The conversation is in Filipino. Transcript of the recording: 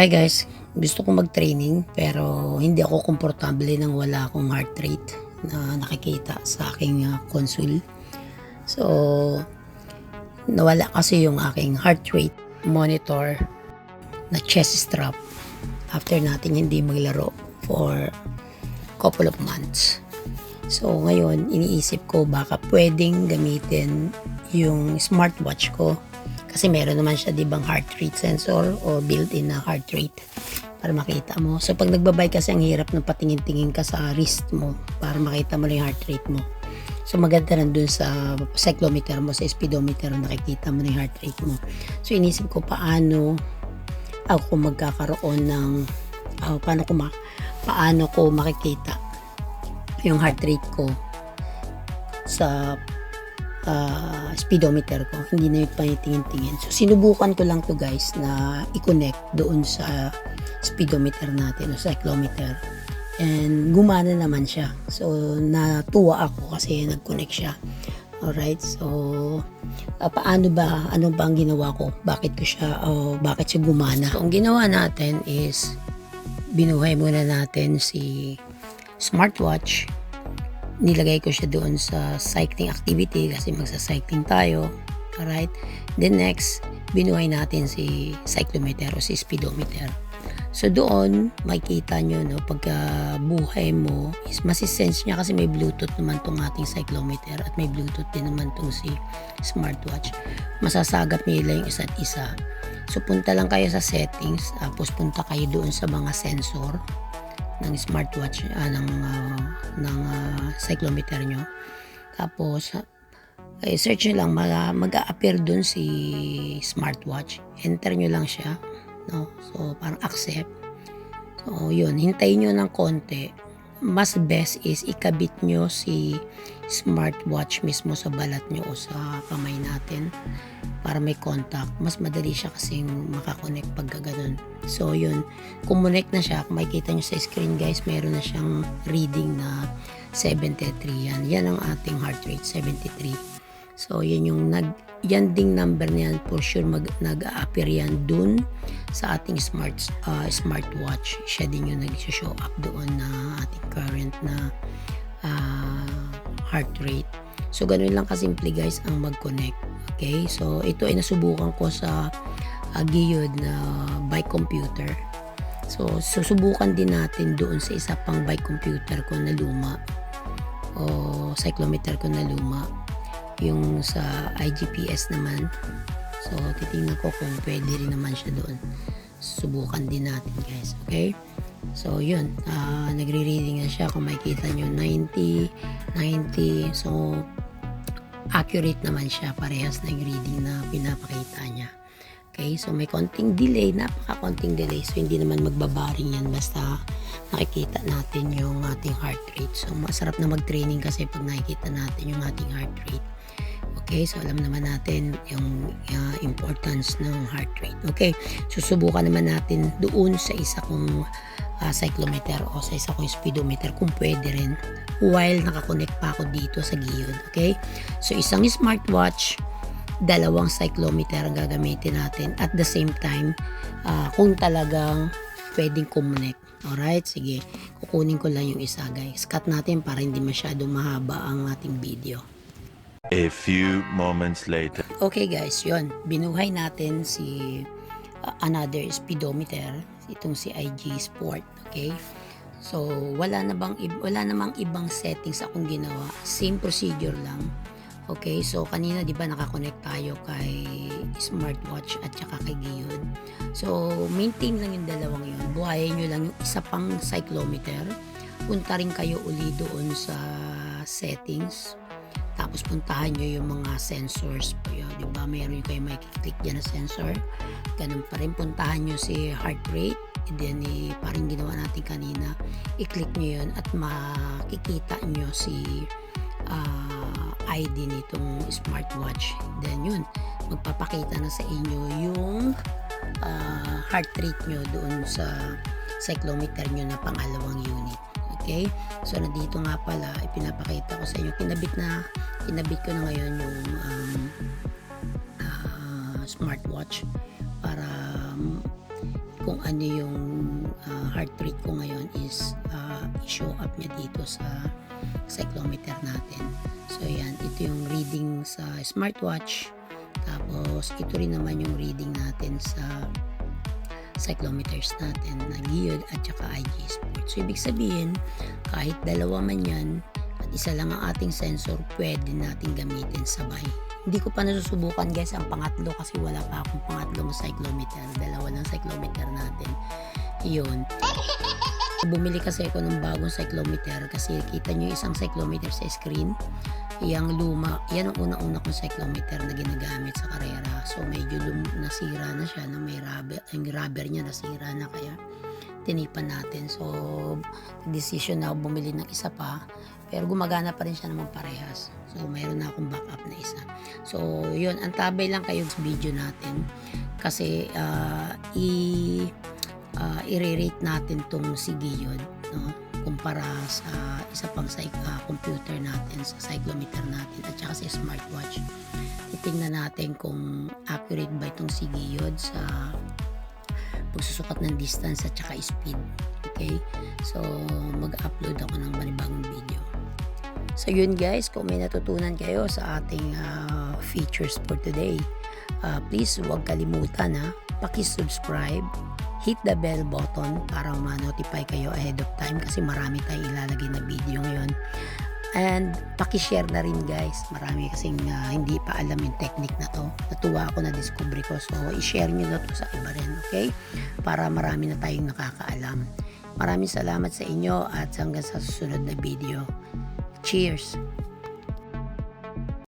Hi guys, gusto ko mag-training pero hindi ako komportable nang wala akong heart rate na nakikita sa aking uh, console. So, nawala kasi yung aking heart rate monitor na chest strap after natin hindi maglaro for couple of months. So, ngayon, iniisip ko baka pwedeng gamitin yung smartwatch ko kasi meron naman siya, di bang, heart rate sensor o built-in na heart rate para makita mo. So, pag nagbabay kasi ang hirap ng patingin-tingin ka sa wrist mo para makita mo lang yung heart rate mo. So, maganda rin dun sa cyclometer mo, sa speedometer, nakikita mo yung heart rate mo. So, inisip ko paano ako magkakaroon ng, uh, paano ko ma- paano ko makikita yung heart rate ko sa uh, speedometer ko. Hindi na yung panitingin-tingin. So, sinubukan ko lang to guys na i-connect doon sa speedometer natin o cyclometer. And gumana naman siya. So, natuwa ako kasi nag-connect siya. Alright, so uh, paano ba, ano ba ang ginawa ko? Bakit ko siya, o bakit siya gumana? So, ang ginawa natin is, binuhay muna natin si smartwatch nilagay ko siya doon sa cycling activity kasi magsa-cycling tayo. Alright? Then next, binuhay natin si cyclometer o si speedometer. So doon, makikita nyo, no, pagka buhay mo, is masisense niya kasi may Bluetooth naman tong ating cyclometer at may Bluetooth din naman tong si smartwatch. Masasagap nila yung isa't isa. So punta lang kayo sa settings, tapos punta kayo doon sa mga sensor ng smartwatch uh, ng uh, ng uh, cyclometer nyo. Tapos eh, search nyo lang mag, mag-a-appear dun si smartwatch. Enter nyo lang siya no? So parang accept. So yun hintayin nyo ng konti mas best is ikabit nyo si smartwatch mismo sa balat nyo o sa kamay natin para may contact. Mas madali siya kasi makakonect pag ganun. So yun, kumonect na siya. Kung makikita nyo sa screen guys, meron na siyang reading na 73 yan. Yan ang ating heart rate, 73. So yan yung nag yan ding number na yan for sure mag, nag-appear yan dun sa ating smart uh, smartwatch. Siya din yung nag-show up doon na ating current na uh, heart rate. So ganun lang kasimple guys ang mag-connect okay? So ito ay nasubukan ko sa uh, Giyod na bike computer. So susubukan din natin doon sa isa pang bike computer ko na luma o cyclometer ko na luma yung sa IGPS naman. So titingnan ko kung pwede rin naman siya doon. Subukan din natin guys. Okay? So yun. Uh, nagre-reading na siya. Kung makikita nyo 90 90 so accurate naman siya. Parehas yung reading na pinapakita niya. Okay, so may konting delay, napaka konting delay. So hindi naman magbabaring yan. Basta nakikita natin yung ating heart rate. So masarap na mag-training kasi pag nakikita natin yung ating heart rate. Okay, so alam naman natin yung uh, importance ng heart rate. Okay, susubukan naman natin doon sa isa kong uh, cyclometer o sa isa kong speedometer kung pwede rin while nakakonect pa ako dito sa giyod. Okay, so isang smartwatch, dalawang cyclometer ang gagamitin natin at the same time uh, kung talagang pwedeng connect. Alright, sige. Kukunin ko lang yung isa guys. Cut natin para hindi masyadong mahaba ang ating video. A few moments later. Okay guys, yon Binuhay natin si uh, another speedometer, itong si IG Sport, okay? So, wala na bang wala namang ibang settings akong ginawa. Same procedure lang. Okay, so kanina 'di ba nakakonect tayo kay smartwatch at saka kay Giyod. So, maintain lang yung dalawang 'yon. Buhayin niyo lang yung isa pang cyclometer. Punta rin kayo uli doon sa settings tapos puntahan nyo yung mga sensors. Di ba? Meron yung kayo may click dyan na sensor. Ganun pa rin. Puntahan nyo si heart rate. And then, eh, parang ginawa natin kanina. I-click nyo yun at makikita nyo si uh, ah, ID nitong smartwatch. Then yun, magpapakita na sa inyo yung uh, heart rate nyo doon sa cyclometer nyo na pangalawang unit. Okay? So, nandito nga pala, ipinapakita ko sa inyo. Kinabit na, kinabit ko na ngayon yung um, uh, smartwatch para um, kung ano yung ah, heart rate ko ngayon is ah, i-show up niya dito sa cyclometer natin. So yan, ito yung reading sa smartwatch. Tapos ito rin naman yung reading natin sa cyclometers natin na Geode at saka IG Sport. So ibig sabihin, kahit dalawa man yan at isa lang ang ating sensor, pwede natin gamitin sabay. Hindi ko pa nasusubukan guys ang pangatlo kasi wala pa akong pangatlong cyclometer. Dalawa lang cyclometer natin. Yun. Bumili kasi ako ng bagong cyclometer kasi kita nyo isang cyclometer sa screen. Yang luma, yan ang unang-una kong cyclometer na ginagamit sa karera. So medyo lum- nasira na siya, no? may rubber, yung rubber niya nasira na kaya tinipan natin. So decision na ako bumili ng isa pa pero gumagana pa rin siya naman parehas. So mayroon na akong backup na isa. So yun, antabay lang kayo sa video natin kasi ah, i uh, i-rate natin tong si Giyod no? kumpara sa isa pang psych, ah, computer natin sa cyclometer natin at saka sa smartwatch. Titingnan natin kung accurate ba itong si Giyod sa pagsusukat ng distance at saka speed okay? So mag-upload ako ng panibagong video. So yun guys kung may natutunan kayo sa ating ah, features for today ah, please huwag kalimutan ha? Paki-subscribe hit the bell button para ma-notify kayo ahead of time kasi marami tayong ilalagay na video ngayon. And paki-share na rin guys. Marami kasing ah, hindi pa alam yung technique na to. Natuwa ako na discover ko. So i-share nyo na to sa iba rin. Okay? Para marami na tayong nakakaalam. Maraming salamat sa inyo at hanggang sa susunod na video. Cheers!